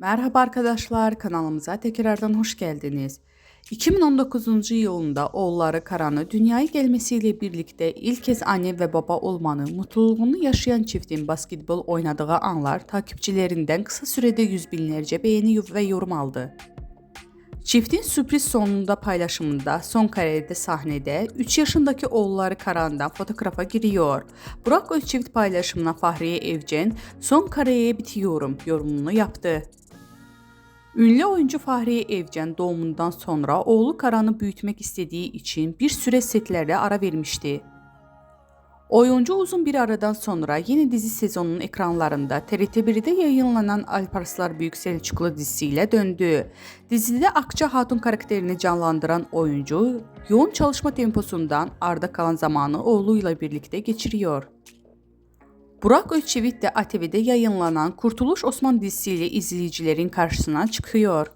Merhaba arkadaşlar, kanalımıza tekrardan hoş geldiniz. 2019 yılında oğulları Karan'ı dünyaya gelmesiyle birlikte ilk kez anne ve baba olmanın mutluluğunu yaşayan çiftin basketbol oynadığı anlar takipçilerinden kısa sürede yüz binlerce beğeni ve yorum aldı. Çiftin sürpriz sonunda paylaşımında son karede sahnede 3 yaşındaki oğulları Karan'dan fotoğrafa giriyor. Burak Özçivit paylaşımına Fahriye Evcen son kareye bitiyorum yorumunu yaptı. Ünlü oyuncu Fahriye Evcen doğumundan sonra oğlu Karan'ı büyütmek istediği için bir süre setlerde ara vermişti. Oyuncu uzun bir aradan sonra yeni dizi sezonunun ekranlarında TRT1'de yayınlanan Alparslar Büyük Selçuklu dizisiyle döndü. Dizide Akça Hatun karakterini canlandıran oyuncu yoğun çalışma temposundan arda kalan zamanı oğluyla birlikte geçiriyor. Burak Özçivit de ATV'de yayınlanan Kurtuluş Osman dizisiyle izleyicilerin karşısına çıkıyor.